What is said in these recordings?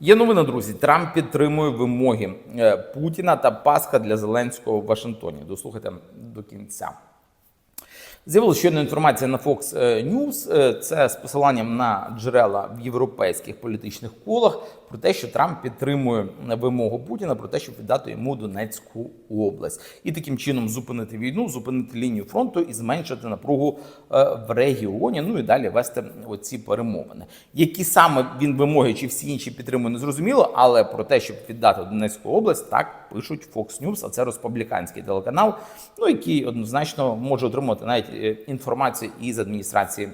Є новина, друзі. Трамп підтримує вимоги е, Путіна та Пасха для Зеленського в Вашингтоні. Дослухайте до кінця. З'явилася щойно інформація на Fox News, е, це з посиланням на джерела в європейських політичних колах про те, що Трамп підтримує вимогу Путіна про те, щоб віддати йому Донецьку область, і таким чином зупинити війну, зупинити лінію фронту і зменшити напругу е, в регіоні. Ну і далі вести оці перемовини. Які саме він вимоги чи всі інші підтримує, не зрозуміло, але про те, щоб віддати Донецьку область, так пишуть Fox News, а це республіканський телеканал, ну який однозначно може отримати навіть е, інформацію із адміністрації.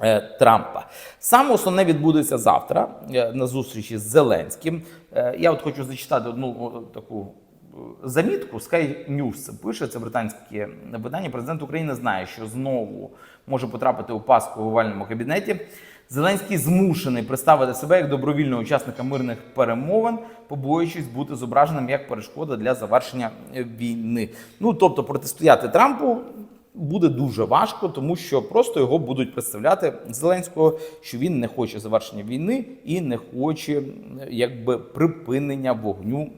е, Трампа саме основне відбудеться завтра е, на зустрічі з Зеленським. Я от хочу зачитати одну таку замітку. Sky News пише це британське видання. Президент України знає, що знову може потрапити у паску в овальному кабінеті. Зеленський змушений представити себе як добровільного учасника мирних перемовин, побоюючись бути зображеним як перешкода для завершення війни. Ну тобто протистояти Трампу буде дуже важко, тому що просто його будуть представляти Зеленського, що він не хоче завершення війни і не хоче якби припинення вогню.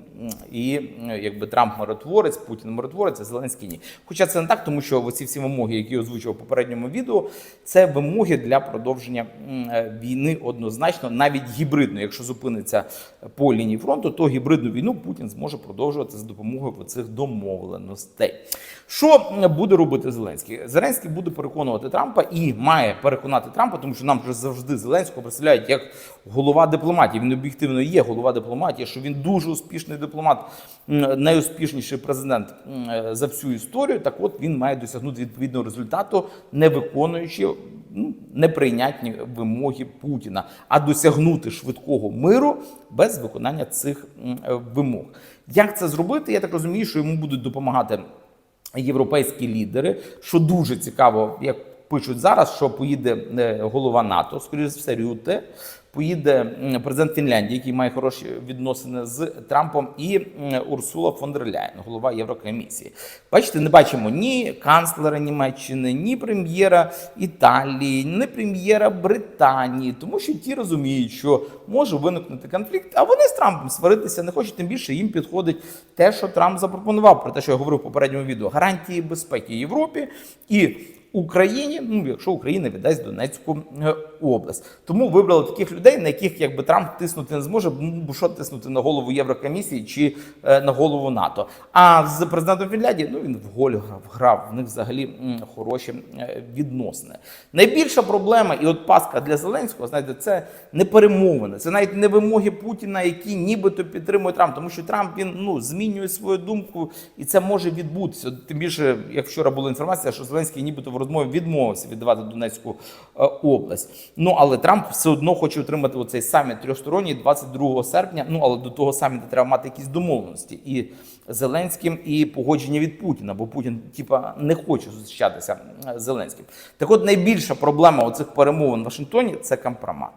І е, якби Трамп миротворець, Путін миротворець, а Зеленський ні. Хоча це не так, тому що оці всі вимоги, які я озвучував в попередньому відео, це вимоги для продовження е, війни однозначно, навіть гібридно. Якщо зупиниться по лінії фронту, то гібридну війну Путін зможе продовжувати за допомогою цих домовленостей. Що буде робити Зеленський? Зеленський буде переконувати Трампа і має переконати Трампа, тому що нам вже завжди Зеленського представляють як голова дипломатії. Він об'єктивно є голова дипломатії, що він дуже успішний дипломат, м, найуспішніший президент е, за всю історію. Так от він має досягнути відповідного результату, не виконуючи ну, неприйнятні вимоги Путіна, а досягнути швидкого миру без виконання цих е, вимог. Як це зробити? Я так розумію, що йому будуть допомагати європейські лідери, що дуже цікаво, як пишуть зараз, що поїде е, голова НАТО, скоріше за все, Рюте, поїде президент Фінляндії, який має хороші відносини з Трампом, і Урсула фон дер Ляєн, голова Єврокомісії. Бачите, не бачимо ні канцлера Німеччини, ні прем'єра Італії, ні прем'єра Британії, тому що ті розуміють, що може виникнути конфлікт, а вони з Трампом сваритися не хочуть. Тим більше їм підходить те, що Трамп запропонував, про те, що я говорив в попередньому відео, гарантії безпеки Європі і. Україні, ну якщо Україна віддасть Донецьку е, область, тому вибрали таких людей, на яких якби Трамп тиснути не зможе, ну, бо що тиснути на голову Єврокомісії чи е, на голову НАТО. А з президентом Фінляндії ну він в голь грав, грав. В них взагалі хороші е, відносини. Найбільша проблема, і от Паска для Зеленського, знаєте, це не перемовини, це навіть не вимоги Путіна, які нібито підтримує Трамп, тому що Трамп він ну змінює свою думку, і це може відбутися. Тим більше, як вчора була інформація, що Зеленський нібито в розмові відмовився віддавати Донецьку е, область. Ну але Трамп все одно хоче отримати оцей саміт трьохсторонній 22 серпня. Ну але до того саміту треба мати якісь домовленості і Зеленським, і погодження від Путіна, бо Путін, типа, не хоче зустрічатися е, з Зеленським. Так, от найбільша проблема оцих перемовин в Вашингтоні це компромат.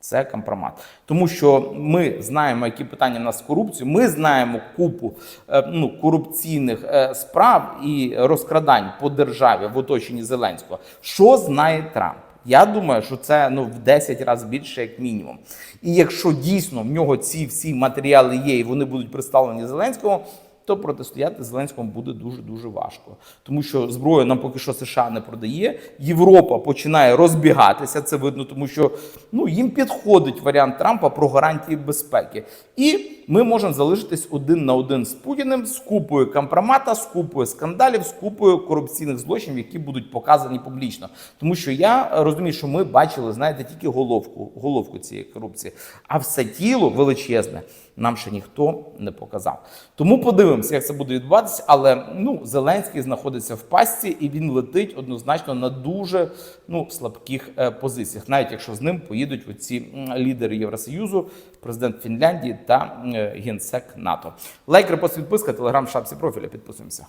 Це компромат, тому що ми знаємо, які питання в нас з корупцією. Ми знаємо купу е, ну, корупційних е, справ і розкрадань по державі в оточенні Зеленського. Що знає Трамп? Я думаю, що це ну в 10 разів більше, як мінімум. І якщо дійсно в нього ці всі матеріали є, і вони будуть представлені Зеленському. То протистояти Зеленському буде дуже дуже важко, тому що зброю нам поки що США не продає. Європа починає розбігатися. Це видно, тому що ну їм підходить варіант Трампа про гарантії безпеки, і ми можемо залишитись один на один з Путіним з купою компромата, з купою скандалів, з купою корупційних злочинів, які будуть показані публічно. Тому що я розумію, що ми бачили, знаєте, тільки головку, головку цієї корупції, а все тіло величезне нам ще ніхто не показав. Тому подивимося, як це буде відбуватися. Але ну Зеленський знаходиться в пастці і він летить однозначно на дуже ну слабких е, позиціях, навіть якщо з ним поїдуть оці лідери Євросоюзу, президент Фінляндії та е, генсек НАТО. Лайк, репост, підписка, телеграм, шапці профіля. Підписуємося.